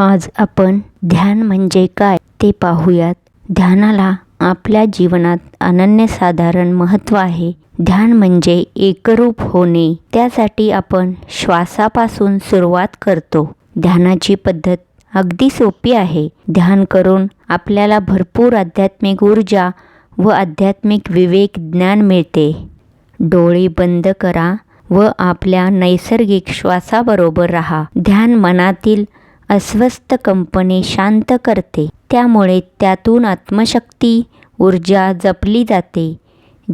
आज आपण ध्यान म्हणजे काय ते पाहूयात. ध्यानाला आपल्या जीवनात अनन्यसाधारण महत्त्व आहे. ध्यान म्हणजे एकरूप होणे. त्यासाठी आपण श्वासापासून सुरुवात करतो. ध्यानाची पद्धत अगदी सोपी आहे. ध्यान करून आपल्याला भरपूर आध्यात्मिक ऊर्जा व आध्यात्मिक विवेक ज्ञान मिळते. डोळे बंद करा व आपल्या नैसर्गिक श्वासाबरोबर राहा. ध्यान मनातील अस्वस्थ कंपने शांत करते. त्यामुळे त्यातून आत्मशक्ती ऊर्जा जपली जाते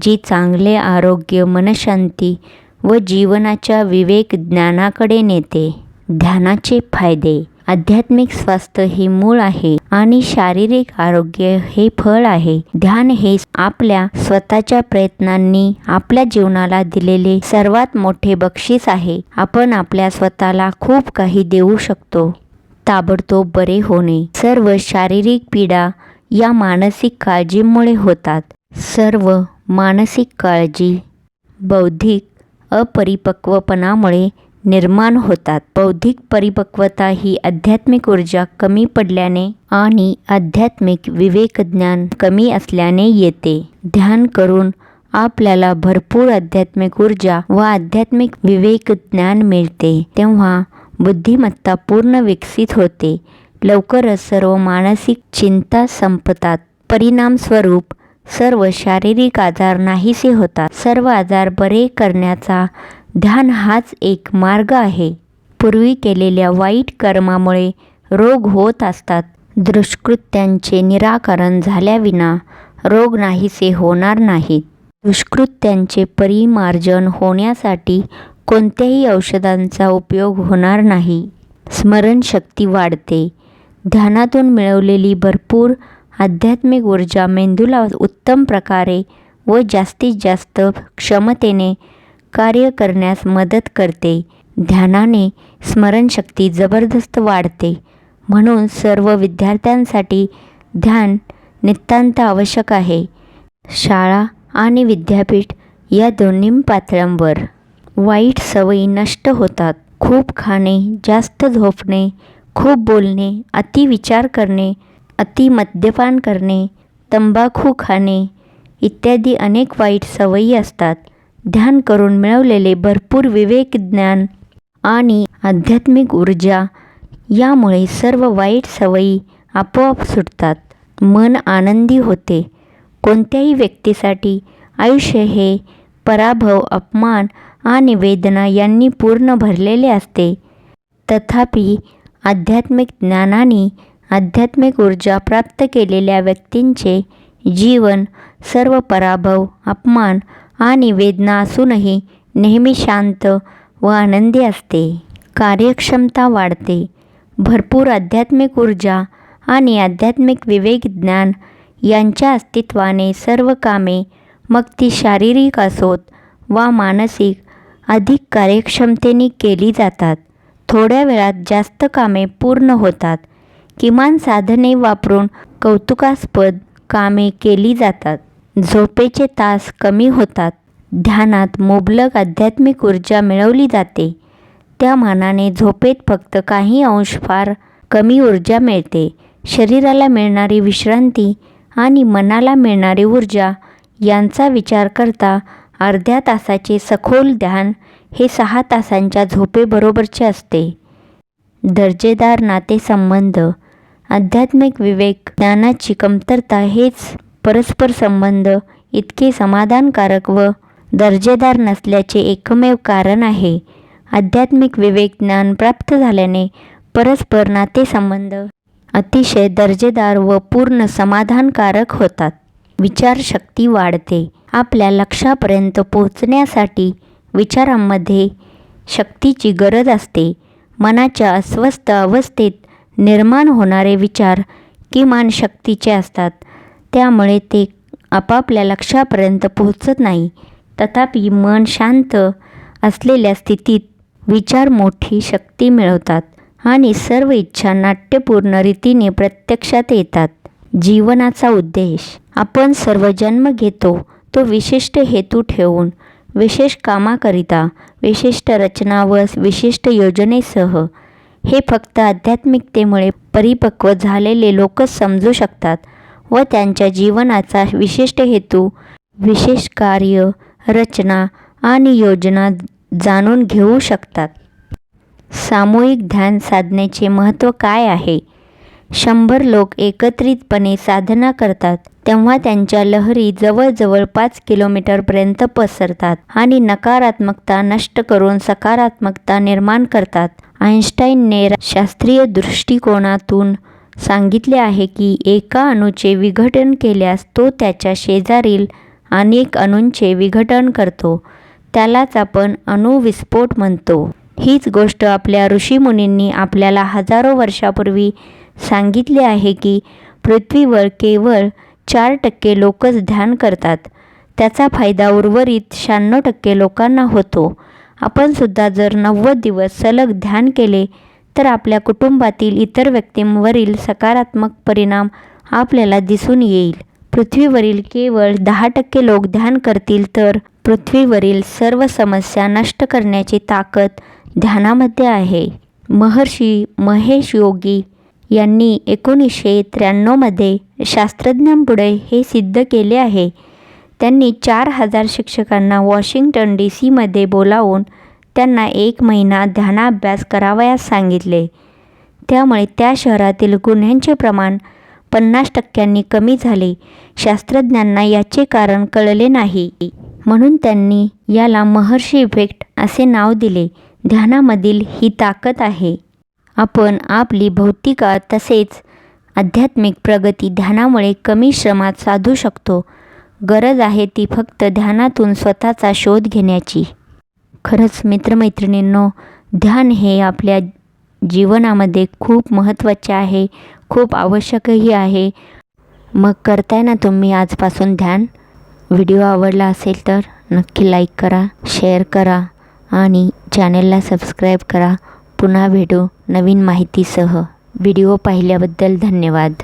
जी चांगले आरोग्य मनशांती व जीवनाच्या विवेक ज्ञानाकडे नेते. ध्यानाचे फायदे. आध्यात्मिक स्वास्थ्य हे मूळ आहे आणि शारीरिक आरोग्य हे फळ आहे. ध्यान हे आपल्या स्वतःच्या प्रयत्नांनी आपल्या जीवनाला दिलेले सर्वात मोठे बक्षीस आहे. आपण आपल्या स्वतःला खूप काही देऊ शकतो. ताबडतोब बरे होणे. सर्व शारीरिक पीडा या मानसिक काळजीमुळे होतात. सर्व मानसिक काळजी बौद्धिक अपरिपक्वपणामुळे निर्माण होतात. बौद्धिक परिपक्वता ही आध्यात्मिक ऊर्जा कमी पडल्याने आणि आध्यात्मिक विवेकज्ञान कमी असल्याने येते. ध्यान करून आपल्याला भरपूर आध्यात्मिक ऊर्जा व आध्यात्मिक विवेक ज्ञान मिळते. तेव्हा बुद्धिमत्ता पूर्ण विकसित होते. लवकरच सर्व मानसिक चिंता संपतात. परिणामस्वरूप सर्व शारीरिक आजार नाहीसे होतात. सर्व आजार बरे करण्याचा ध्यान हाच एक मार्ग आहे. पूर्वी केलेल्या वाईट कर्मामुळे रोग होत असतात. दुष्कृत्यांचे निराकरण झाल्याविना रोग नाहीसे होणार नाहीत. दुष्कृत्यांचे परिमार्जन होण्यासाठी कोणत्याही औषधांचा उपयोग होणार नाही. स्मरणशक्ती वाढते. ध्यानातून मिळवलेली भरपूर आध्यात्मिक ऊर्जा मेंदूला उत्तम प्रकारे व जास्तीत जास्त क्षमतेने कार्य करण्यास मदत करते. ध्यानाने स्मरणशक्ती जबरदस्त वाढते. म्हणून सर्व विद्यार्थ्यांसाठी ध्यान नितांत आवश्यक आहे. शाळा आणि विद्यापीठ या दोन्ही पातळ्यांवर वाईट सवयी नष्ट होतात. खूप खाणे जास्त झोपणे खूप बोलणे अति विचार करणे अति मद्यपान करणे तंबाखू खाणे इत्यादी अनेक वाईट सवयी असतात. ध्यान करून मिळवलेले भरपूर विवेक ज्ञान आणि आध्यात्मिक ऊर्जा यामुळे सर्व वाईट सवयी आपोआप सुटतात. मन आनंदी होते. कोणत्याही व्यक्तीसाठी आयुष्य हे पराभव अपमान आणि वेदना यांनी पूर्ण भरलेले असते. तथापि आध्यात्मिक ज्ञानाने आध्यात्मिक ऊर्जा प्राप्त केलेल्या व्यक्तींचे जीवन सर्व पराभव अपमान आणि वेदना असूनही नेहमी शांत व आनंदी असते. कार्यक्षमता वाढते. भरपूर आध्यात्मिक ऊर्जा आणि आध्यात्मिक विवेक ज्ञान यांच्या अस्तित्वाने सर्व कामे मग ती शारीरिक असोत वा मानसिक अधिक कार्यक्षमतेने केली जातात. थोड्या वेळात जास्त कामे पूर्ण होतात. किमान साधने वापरून कौतुकास्पद कामे केली जातात. झोपेचे तास कमी होतात. ध्यानात मुबलक आध्यात्मिक ऊर्जा मिळवली जाते. त्या मानाने झोपेत फक्त काही अंश फार कमी ऊर्जा मिळते. शरीराला मिळणारी विश्रांती आणि मनाला मिळणारी ऊर्जा यांचा विचार करता अर्ध्या तासाचे सखोल ध्यान हे सहा तासांच्या झोपेबरोबरचे असते. दर्जेदार नातेसंबंध आध्यात्मिक विवेक ज्ञानाची कमतरता हेच परस्पर संबंध इतके समाधानकारक व दर्जेदार नसल्याचे एकमेव कारण आहे. आध्यात्मिक विवेक ज्ञान प्राप्त झाल्याने परस्पर नातेसंबंध अतिशय दर्जेदार व पूर्ण समाधानकारक होतात. विचारशक्ती वाढते. आपल्या लक्षापर्यंत पोहोचण्यासाठी विचारांमध्ये शक्तीची गरज असते. मनाच्या अस्वस्थ अवस्थेत निर्माण होणारे विचार किमान शक्तीचे असतात. त्यामुळे ते आपापल्या लक्षापर्यंत पोहोचत नाही. तथापि मन शांत असलेल्या स्थितीत विचार मोठी शक्ती मिळवतात आणि सर्व इच्छा नाट्यपूर्ण रीतीने प्रत्यक्षात येतात. जीवनाचा उद्देश. आपण सर्व जन्म घेतो तो विशिष्ट हेतू ठेवून विशेष कामाकरिता विशिष्ट रचना व विशिष्ट योजनेसह. हे फक्त आध्यात्मिकतेमुळे परिपक्व झालेले लोकच समजू शकतात व त्यांच्या जीवनाचा विशिष्ट हेतू विशेष कार्य रचना आणि योजना जाणून घेऊ शकतात. सामूहिक ध्यान साधनेचे महत्त्व काय आहे? शंभर लोक एकत्रितपणे साधना करतात तेव्हा त्यांच्या लहरी जवळजवळ पाच किलोमीटरपर्यंत पसरतात आणि नकारात्मकता नष्ट करून सकारात्मकता निर्माण करतात. आईन्स्टाईनने शास्त्रीय दृष्टिकोनातून सांगितले आहे की एका अणूचे विघटन केल्यास तो त्याच्या शेजारील अनेक अणूंचे विघटन करतो. त्यालाच आपण अणुविस्फोट म्हणतो. हीच गोष्ट आपल्या ऋषीमुनींनी आपल्याला हजारो वर्षापूर्वी सांगितले आहे की पृथ्वीवर केवळ चार टक्के लोकच ध्यान करतात. त्याचा फायदा उर्वरित शहाण्णव टक्के लोकांना होतो. आपणसुद्धा जर नव्वद दिवस सलग ध्यान केले तर आपल्या कुटुंबातील इतर व्यक्तींवरील सकारात्मक परिणाम आपल्याला दिसून येईल. पृथ्वीवरील केवळ दहा टक्के लोक ध्यान करतील तर पृथ्वीवरील सर्व समस्या नष्ट करण्याची ताकद ध्यानामध्ये आहे. महर्षी महेश योगी यांनी एकोणीसशे त्र्याण्णवमध्ये शास्त्रज्ञांपुढे हे सिद्ध केले आहे. त्यांनी चार हजार शिक्षकांना वॉशिंग्टन डी सीमध्ये बोलावून त्यांना एक महिना ध्यानाभ्यास करावयास सांगितले. त्यामुळे त्या शहरातील गुन्ह्यांचे प्रमाण पन्नास टक्क्यांनी कमी झाले. शास्त्रज्ञांना याचे कारण कळले नाही. म्हणून त्यांनी याला महर्षी इफेक्ट असे नाव दिले. ध्यानामधील ही ताकद आहे. आपण आपली भौतिक तसेच आध्यात्मिक प्रगती ध्यानामुळे कमी श्रमात साधू शकतो. गरज आहे ती फक्त ध्यानातून स्वतःचा शोध घेण्याची. खरंच मित्रमैत्रिणींनो ध्यान हे आपल्या जीवनामध्ये खूप महत्त्वाचे आहे खूप आवश्यकही आहे. मग करताय ना तुम्ही आजपासून ध्यान? व्हिडिओ आवडला असेल तर नक्की लाईक करा शेअर करा आणि चॅनेलला सबस्क्राईब करा. पुन्हा भेटू. नवीन माहितीसह व्हिडिओ पाहिल्याबद्दल धन्यवाद.